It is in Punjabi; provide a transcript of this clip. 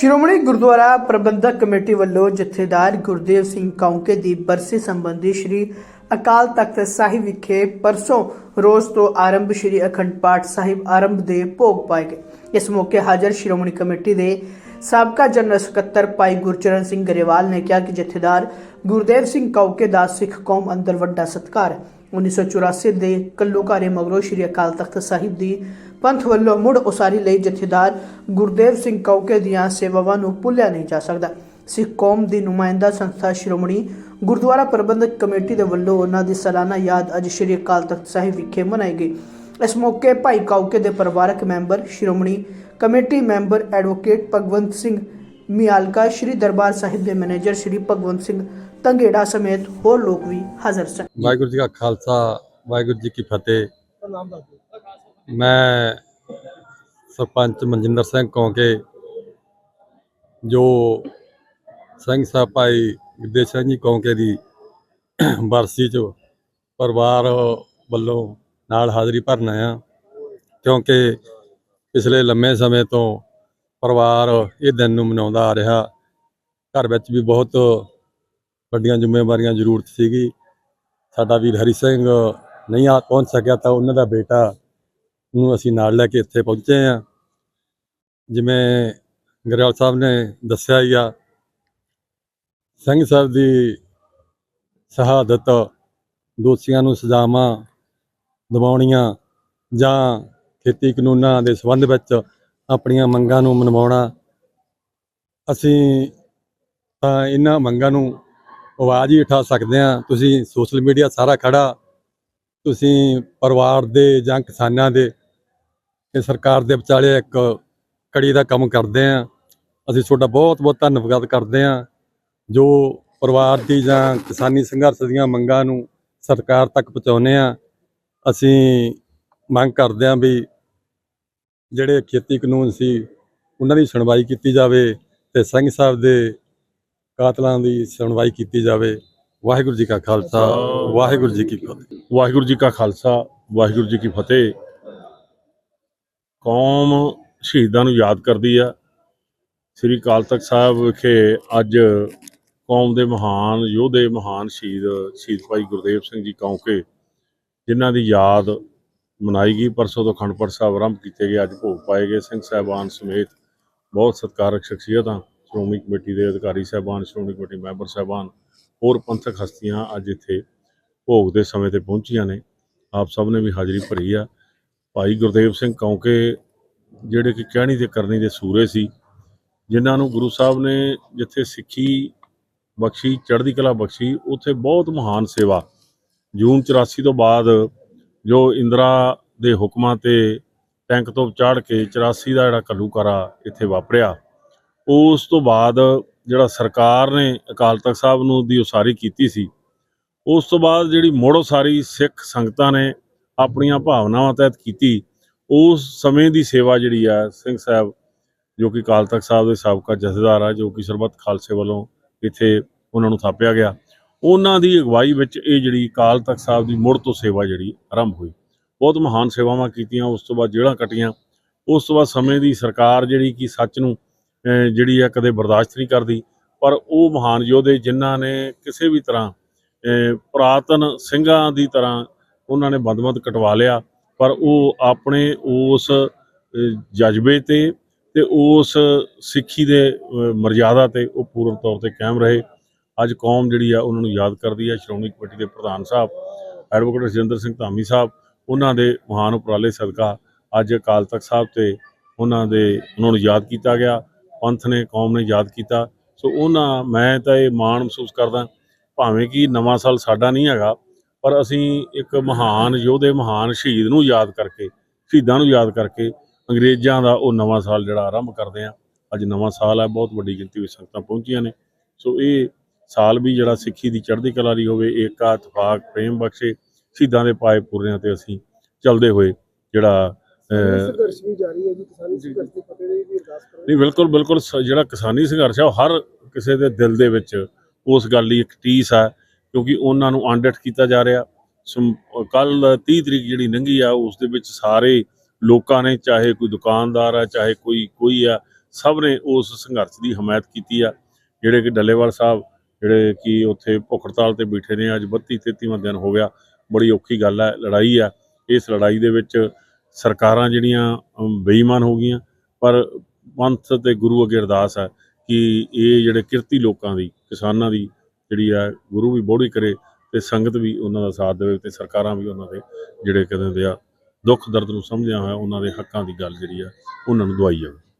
ਸ਼੍ਰੋਮਣੀ ਗੁਰਦੁਆਰਾ ਪ੍ਰਬੰਧਕ ਕਮੇਟੀ ਵੱਲੋਂ ਜਥੇਦਾਰ ਗੁਰਦੇਵ ਸਿੰਘ ਕੌਂਕੇ ਦੀ ਬਰਸੀ ਸੰਬੰਧੀ ਸ੍ਰੀ ਅਕਾਲ ਤਖਤ ਸਾਹਿਬ ਵਿਖੇ ਪਰਸੋਂ ਰੋਜ਼ ਤੋਂ ਆਰੰਭ ਸ੍ਰੀ ਅਖੰਡ ਪਾਠ ਸਾਹਿਬ ਆਰੰਭ ਦੇ ਭੋਗ ਪਾਏ ਗਏ। ਇਸ ਮੌਕੇ ਹਾਜ਼ਰ ਸ਼੍ਰੋਮਣੀ ਕਮੇਟੀ ਦੇ ਸਾਬਕਾ ਜਨਰਲ ਸਕੱਤਰ ਭਾਈ ਗੁਰਚਰਨ ਸਿੰਘ ਗਰੇਵਾਲ ਨੇ ਕਿਹਾ ਕਿ ਜਥੇਦਾਰ ਗੁਰਦੇਵ ਸਿੰਘ ਕੌਕੇ ਦਾ ਸਿੱਖ ਕੌਮ ਅੰਦਰ ਵੱਡਾ ਸਤਿਕਾਰ ਹੈ। 1984 ਦੇ ਕੱਲੂਕਾਰੇ ਮਗਰੋਂ ਸ੍ਰੀ ਅਕਾਲ ਤਖਤ ਸਾਹਿਬ ਦੀ ਪੰਥ ਵੱਲੋਂ ਮੁੜ ਉਸਾਰੀ ਲਈ ਜਥੇਦਾਰ ਗੁਰਦੇਵ ਸਿੰਘ ਕੌਕੇ ਦੀਆਂ ਸੇਵਾਵਾਂ ਨੂੰ ਭੁੱਲਿਆ ਨਹੀਂ ਜਾ ਸਕਦਾ। ਸਿੱਖ ਕੌਮ ਦੀ ਨੁਮਾਇੰਦਾ ਸੰਸਥਾ ਸ਼੍ਰੋਮਣੀ ਗੁਰਦੁਆਰਾ ਪ੍ਰਬੰਧਕ ਕਮੇਟੀ ਦੇ ਵੱਲੋਂ ਉਹਨਾਂ ਦੀ ਸਾਲਾਨਾ ਯਾਦ ਅੱਜ ਸ੍ਰੀ ਅਕਾਲ ਤਖਤ ਸਾਹਿਬ ਵਿਖੇ ਮਨਾਈ ਗਈ। ਇਸ ਮੌਕੇ ਭਾਈ ਕੌਕੇ ਦੇ ਪਰਿਵਾਰਕ member Shiromani committee member advocate Bhagwant Singh Mialka Shri Darbar Sahib ਦੇ ਮੈਨੇਜਰ ਸ਼੍ਰੀ ਭਗਵੰਤ ਸਿੰਘ ਤੰਗੇੜਾ ਸਮੇਤ ਹੋਰ ਲੋਕ ਵੀ ਹਾਜ਼ਰ ਸਨ। ਵਾਹਿਗੁਰੂ ਜੀ ਕਾ ਖਾਲਸਾ ਵਾਹਿਗੁਰੂ ਜੀ ਕੀ ਫਤਿਹ। ਮੈਂ ਸਰਪੰਚ ਮਨਜਿੰਦਰ ਸਿੰਘ ਕੌਂਕੇ, ਜੋ ਸਿੰਘ ਸਾਹਿਬ ਭਾਈ ਗੁਰਦੇਵ ਸਿੰਘ ਜੀ ਕੌਂਕੇ ਦੀ ਬਰਸੀ ਚ ਪਰਿਵਾਰ ਵੱਲੋਂ ਨਾਲ ਹਾਜ਼ਰੀ ਭਰਨ ਆ ਕਿਉਂਕਿ ਪਿਛਲੇ ਲੰਮੇ ਸਮੇਂ ਤੋਂ ਪਰਿਵਾਰ ਇਹ ਦਿਨ ਨੂੰ ਮਨਾਉਂਦਾ ਆ ਰਿਹਾ। ਘਰ ਵਿੱਚ ਵੀ ਬਹੁਤ ਵੱਡੀਆਂ ਜ਼ਿੰਮੇਵਾਰੀਆਂ, ਜ਼ਰੂਰਤ ਸੀਗੀ। ਸਾਡਾ ਵੀਰ ਹਰੀ ਸਿੰਘ ਨਹੀਂ ਆ ਪਹੁੰਚ ਸਕਿਆ ਤਾਂ ਉਹਨਾਂ ਦਾ ਬੇਟਾ ਨੂੰ ਅਸੀਂ ਨਾਲ ਲੈ ਕੇ ਇੱਥੇ ਪਹੁੰਚੇ ਆ ਜਿਵੇਂ ਗਰੇਵਾਲ ਸਾਹਿਬ ਨੇ ਦੱਸਿਆ ਹੀ ਆ, ਸਿੰਘ ਸਾਹਿਬ ਦੀ ਸ਼ਹਾਦਤ ਦੋਸ਼ੀਆਂ ਨੂੰ ਸਜ਼ਾਵਾਂ ਦਿਵਾਉਣੀਆਂ ਜਾਂ ਖੇਤੀ ਕਾਨੂੰਨਾਂ ਦੇ ਸੰਬੰਧ ਵਿੱਚ ਆਪਣੀਆਂ ਮੰਗਾਂ ਨੂੰ ਮਨਵਾਉਣਾ, ਅਸੀਂ ਤਾਂ ਇਹਨਾਂ ਮੰਗਾਂ ਨੂੰ ਆਵਾਜ਼ ਹੀ ਉਠਾ ਸਕਦੇ ਆ ਤੁਸੀਂ ਸੋਸ਼ਲ ਮੀਡੀਆ ਸਾਰਾ ਖੜਾ, ਤੁਸੀਂ ਪਰਿਵਾਰ ਦੇ ਜਾਂ ਕਿਸਾਨਾਂ ਦੇ ਤੇ ਸਰਕਾਰ ਦੇ ਵਿਚਾਲੇ ਇੱਕ ਕੜੀ ਦਾ ਕੰਮ ਕਰਦੇ ਆ। ਅਸੀਂ ਤੁਹਾਡਾ ਬਹੁਤ ਬਹੁਤ ਧੰਨਵਾਦ ਕਰਦੇ ਆ ਜੋ ਪਰਿਵਾਰ ਦੀ ਜਾਂ ਕਿਸਾਨੀ ਸੰਘਰਸ਼ ਦੀਆਂ ਮੰਗਾਂ ਨੂੰ ਸਰਕਾਰ ਤੱਕ ਪਹੁੰਚਾਉਂਦੇ ਆ। ਅਸੀਂ ਮੰਗ ਕਰਦੇ ਆ ਵੀ ਜਿਹੜੇ ਖੇਤੀ ਕਾਨੂੰਨ ਸੀ, ਉਹਨਾਂ ਦੀ ਸੁਣਵਾਈ ਕੀਤੀ ਜਾਵੇ ਤੇ ਸਿੰਘ ਸਾਹਿਬ ਦੇ ਕਾਤਲਾਂ ਦੀ ਸੁਣਵਾਈ ਕੀਤੀ ਜਾਵੇ। ਵਾਹਿਗੁਰੂ ਜੀ ਕਾ ਖਾਲਸਾ, ਵਾਹਿਗੁਰੂ ਜੀ ਕੀ ਫਤਿਹ। ਵਾਹਿਗੁਰੂ ਜੀ ਕਾ ਖਾਲਸਾ, ਵਾਹਿਗੁਰੂ ਜੀ ਕੀ ਫਤਿਹ। ਕੌਮ ਸ਼ਹੀਦਾਂ ਨੂੰ ਯਾਦ ਕਰਦੀ ਆ। ਸ੍ਰੀ ਅਕਾਲ ਤਖਤ ਸਾਹਿਬ ਵਿਖੇ ਅੱਜ ਕੌਮ ਦੇ ਮਹਾਨ, ਯੋਧੇ ਮਹਾਨ ਸ਼ਹੀਦ ਸ਼ਹੀਦ ਭਾਈ ਗੁਰਦੇਵ ਸਿੰਘ ਜੀ ਕੌਂਕੇ, ਜਿਨ੍ਹਾਂ ਦੀ ਯਾਦ ਮਨਾਈ ਗਈ। ਪਰਸੋਂ ਤੋਂ ਅਖੰਡ ਪਾਠ ਸਾਹਿਬ ਆਰੰਭ ਕੀਤੇ ਗਏ। ਅੱਜ ਭੋਗ ਪਾਏ ਗਏ ਸਿੰਘ ਸਾਹਿਬਾਨ ਸਮੇਤ ਬਹੁਤ ਸਤਿਕਾਰਕ ਸ਼ਖਸੀਅਤਾਂ, ਸ਼੍ਰੋਮਣੀ ਕਮੇਟੀ ਦੇ ਅਧਿਕਾਰੀ ਸਾਹਿਬਾਨ, ਸ਼੍ਰੋਮਣੀ ਕਮੇਟੀ ਮੈਂਬਰ ਸਾਹਿਬਾਨ, ਹੋਰ ਪੰਥਕ ਹਸਤੀਆਂ ਅੱਜ ਇੱਥੇ ਭੋਗ ਦੇ ਸਮੇਂ ਤੇ ਪਹੁੰਚੀਆਂ ਨੇ। ਆਪ ਸਭ ਨੇ ਵੀ ਹਾਜ਼ਰੀ ਭਰੀ ਆ। ਭਾਈ ਗੁਰਦੇਵ ਸਿੰਘ ਕੌਂਕੇ, ਜਿਹੜੇ ਕਿ ਕਹਿਣੀ ਤੇ ਕਰਨੀ ਦੇ ਸੂਰੇ ਸੀ, ਜਿਨ੍ਹਾਂ ਨੂੰ ਗੁਰੂ ਸਾਹਿਬ ਨੇ ਜਿੱਥੇ ਸਿੱਖੀ ਬਖਸ਼ੀ, ਚੜ੍ਹਦੀ ਕਲਾ ਬਖਸ਼ੀ, ਉੱਥੇ ਬਹੁਤ ਮਹਾਨ ਸੇਵਾ। ਜੂਨ 84 ਤੋਂ ਬਾਅਦ ਜੋ ਇੰਦਰਾ ਦੇ ਹੁਕਮਾਂ ਤੇ ਟੈਂਕ ਤੋਂ ਚੜ੍ਹ ਕੇ 84 ਦਾ ਜਿਹੜਾ ਕੱਲੂਕਾਰਾ ਇੱਥੇ ਵਾਪਰਿਆ, ਉਸ ਤੋਂ ਬਾਅਦ ਜਿਹੜਾ ਸਰਕਾਰ ਨੇ ਅਕਾਲ ਤਖਤ ਸਾਹਿਬ ਨੂੰ ਦੀ ਉਸਾਰੀ ਕੀਤੀ ਸੀ, ਉਸ ਤੋਂ ਬਾਅਦ ਜਿਹੜੀ ਮੁੜ ਉਸਾਰੀ ਸਿੱਖ ਸੰਗਤਾਂ ਨੇ ਆਪਣੀਆਂ ਭਾਵਨਾਵਾਂ ਤਹਿਤ ਕੀਤੀ, ਉਸ ਸਮੇਂ ਦੀ ਸੇਵਾ ਜਿਹੜੀ ਆ ਸਿੰਘ ਸਾਹਿਬ, ਜੋ ਕਿ ਅਕਾਲ ਤਖਤ ਸਾਹਿਬ ਦੇ ਸਾਬਕਾ ਜਥੇਦਾਰ ਆ, ਜੋ ਕਿ ਸਰਬੱਤ ਖਾਲਸੇ ਵੱਲੋਂ ਇੱਥੇ ਉਹਨਾਂ ਨੂੰ ਥਾਪਿਆ ਗਿਆ, ਉਹਨਾਂ ਦੀ ਅਗਵਾਈ ਵਿੱਚ ਇਹ ਜਿਹੜੀ ਅਕਾਲ ਤਖਤ ਸਾਹਿਬ ਦੀ ਮੁੜ ਤੋਂ ਸੇਵਾ ਜਿਹੜੀ ਆਰੰਭ ਹੋਈ। ਬਹੁਤ ਮਹਾਨ ਸੇਵਾਵਾਂ ਕੀਤੀਆਂ, ਉਸ ਤੋਂ ਬਾਅਦ ਜੇਲ੍ਹਾਂ ਕੱਟੀਆਂ, ਉਸ ਤੋਂ ਬਾਅਦ ਸਮੇਂ ਦੀ ਸਰਕਾਰ ਜਿਹੜੀ ਕਿ ਸੱਚ ਨੂੰ ਜਿਹੜੀ ਆ ਕਦੇ ਬਰਦਾਸ਼ਤ ਨਹੀਂ ਕਰਦੀ, ਪਰ ਉਹ ਮਹਾਨ ਯੋਧੇ ਜਿਨ੍ਹਾਂ ਨੇ ਕਿਸੇ ਵੀ ਤਰ੍ਹਾਂ, ਅਹ, ਪੁਰਾਤਨ ਸਿੰਘਾਂ ਦੀ ਤਰ੍ਹਾਂ ਉਹਨਾਂ ਨੇ ਬੰਦਮਤ ਕਟਵਾ ਲਿਆ, ਪਰ ਉਹ ਆਪਣੇ ਉਸ ਜਜ਼ਬੇ ਤੇ ਤੇ ਉਸ ਸਿੱਖੀ ਦੇ ਮਰਜ਼ਾਦਾ ਤੇ ਉਹ ਪੂਰਨ ਤੌਰ ਤੇ ਕਾਇਮ ਰਹੇ। ਅੱਜ ਕੌਮ ਜਿਹੜੀ ਆ ਉਹਨਾਂ ਨੂੰ ਯਾਦ ਕਰਦੀ ਹੈ ਸ਼੍ਰੋਮਣੀ ਕਮੇਟੀ ਦੇ ਪ੍ਰਧਾਨ ਸਾਹਿਬ, ਐਡਵੋਕੇਟ ਰਜਿੰਦਰ ਸਿੰਘ ਧਾਮੀ ਸਾਹਿਬ, ਉਹਨਾਂ ਦੇ ਮਹਾਨ ਉਪਰਾਲੇ ਸਦਕਾ ਅੱਜ ਅਕਾਲ ਤਖਤ ਸਾਹਿਬ ਤੇ ਉਹਨਾਂ ਦੇ, ਉਹਨਾਂ ਨੂੰ ਯਾਦ ਕੀਤਾ ਗਿਆ, ਪੰਥ ਨੇ, ਕੌਮ ਨੇ ਯਾਦ ਕੀਤਾ। ਸੋ ਉਹਨਾਂ, ਮੈਂ ਤਾਂ ਇਹ ਮਾਣ ਮਹਿਸੂਸ ਕਰਦਾ, ਭਾਵੇਂ ਕਿ ਨਵਾਂ ਸਾਲ ਸਾਡਾ ਨਹੀਂ ਹੈਗਾ ਪਰ ਅਸੀਂ ਇੱਕ ਮਹਾਨ ਯੋਧੇ ਮਹਾਨ ਸ਼ਹੀਦ ਨੂੰ ਯਾਦ ਕਰਕੇ ਸ਼ਹੀਦਾਂ ਨੂੰ ਯਾਦ ਕਰਕੇ ਅੰਗਰੇਜ਼ਾਂ ਦਾ ਉਹ ਨਵਾਂ ਸਾਲ ਜਿਹੜਾ ਆਰੰਭ ਕਰਦੇ ਆ ਅੱਜ ਨਵਾਂ ਸਾਲ ਹੈ ਬਹੁਤ ਵੱਡੀ ਗਿਣਤੀ ਵਿੱਚ ਸੰਗਤਾਂ ਪਹੁੰਚੀਆਂ ਨੇ। ਸੋ ਇਹ ਸਾਲ ਵੀ ਜਿਹੜਾ ਸਿੱਖੀ ਦੀ ਚੜ੍ਹਦੀ ਕਲਾ ਦੀ ਹੋਵੇ ਏਕਾ ਇਤਫਾਕ ਪ੍ਰੇਮ ਬਖਸ਼ੇ ਸ਼ਹੀਦਾਂ ਦੇ ਪਾਏ ਪੂਰਿਆਂ ਤੇ ਅਸੀਂ ਚੱਲਦੇ ਹੋਏ ਜਿਹੜਾ ਸੰਘਰਸ਼ ਵੀ ਜਾਰੀ ਹੈ ਜੀ ਕਿਸਾਨੀ ਸੰਘਰਸ਼ ਦੀ ਫਤਿਹ ਦੀ ਵੀ ਅਰਦਾਸ ਕਰੋ ਨਹੀਂ ਬਿਲਕੁਲ ਬਿਲਕੁਲ ਜਿਹੜਾ ਕਿਸਾਨੀ ਸੰਘਰਸ਼ ਹੈ ਉਹ ਹਰ ਕਿਸੇ ਦੇ ਦਿਲ ਦੇ ਵਿੱਚ ਉਸ ਗੱਲ ਦੀ ਇੱਕ ਟੀਸ ਹੈ ਕਿਉਂਕਿ ਉਹਨਾਂ ਨੂੰ ਅਣਡਿੱਠ ਕੀਤਾ ਜਾ ਰਿਹਾ। ਕੱਲ 30 ਤਰੀਕ ਜਿਹੜੀ ਲੰਘੀ ਆ, ਉਸ ਦੇ ਵਿੱਚ ਸਾਰੇ ਲੋਕਾਂ ਨੇ, ਚਾਹੇ ਕੋਈ ਦੁਕਾਨਦਾਰ ਆ, ਚਾਹੇ ਕੋਈ ਕੋਈ ਆ, ਸਭ ਨੇ ਉਸ ਸੰਘਰਸ਼ ਦੀ ਹਮਾਇਤ ਕੀਤੀ ਆ। ਜਿਹੜੇ ਕਿ ਡੱਲੇਵਾਲ ਸਾਹਿਬ, ਜਿਹੜੇ ਕਿ ਉੱਥੇ ਭੁੱਖ ਹੜਤਾਲ ਤੇ ਬੈਠੇ ਨੇ, ਅੱਜ 32 33ਵਾਂ ਦਿਨ ਹੋ ਗਿਆ, ਬੜੀ ਔਖੀ ਗੱਲ ਹੈ ਲੜਾਈ ਆ। ਇਸ ਲੜਾਈ ਦੇ ਵਿੱਚ ਸਰਕਾਰਾਂ ਜਿਹੜੀਆਂ ਬੇਈਮਾਨ ਹੋ ਗਈਆਂ, ਪਰ ਪੰਥ ਤੇ ਗੁਰੂ ਅੱਗੇ ਅਰਦਾਸ ਹੈ ਕਿ ਇਹ ਜਿਹੜੇ ਕਿਰਤੀ ਲੋਕਾਂ ਦੀ, ਕਿਸਾਨਾਂ ਦੀ ਜਿਹੜੀ ਆ, ਗੁਰੂ ਵੀ ਬੋੜੀ ਕਰੇ ਤੇ ਸੰਗਤ ਵੀ ਉਹਨਾਂ ਦਾ ਸਾਥ ਦੇਵੇ ਤੇ ਸਰਕਾਰਾਂ ਵੀ ਉਹਨਾਂ ਦੇ ਜਿਹੜੇ ਕਹਿੰਦੇ ਆ, ਦੁੱਖ ਦਰਦ ਨੂੰ ਸਮਝਿਆ ਹੋਇਆ ਉਹਨਾਂ ਦੇ ਹੱਕਾਂ ਦੀ ਗੱਲ ਜਿਹੜੀ ਆ, ਉਹਨਾਂ ਨੂੰ ਦਵਾਈ ਜਾਵੇ।